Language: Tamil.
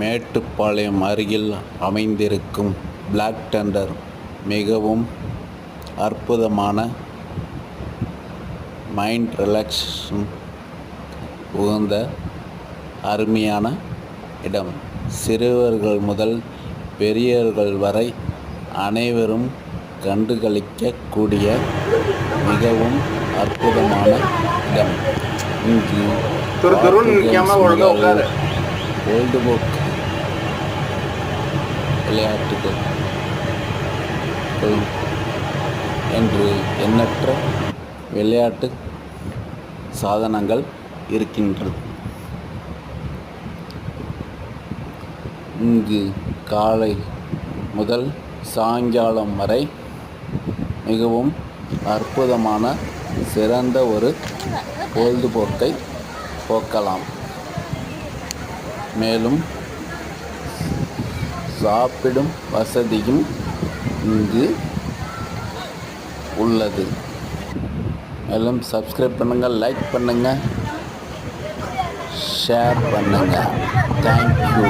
மேட்டுப்பாளையம் அருகில் அமைந்திருக்கும் பிளாக் தண்டர் மிகவும் அற்புதமான மைண்ட் ரிலாக்ஸேஷன் உகந்த அருமையான இடம். சிறுவர்கள் முதல் பெரியவர்கள் வரை அனைவரும் கண்டுகளிக்கக்கூடிய மிகவும் அற்புதமான இடம். இங்கு துரு துருன்னு விளையாட்டுகள். என்று எண்ணற்ற விளையாட்டு சாதனங்கள் இருக்கின்றது. இங்கு காலை முதல் சாயங்காலம் வரை மிகவும் அற்புதமான சிறந்த ஒரு பொழுதுபோக்கை போக்கலாம். மேலும் சாப்பிடும் வசதியும் இங்கு உள்ளது. மேலும் சப்ஸ்கிரைப் பண்ணுங்கள் லைக் பண்ணுங்கள் ஷேர் பண்ணுங்கள் தேங்க்யூ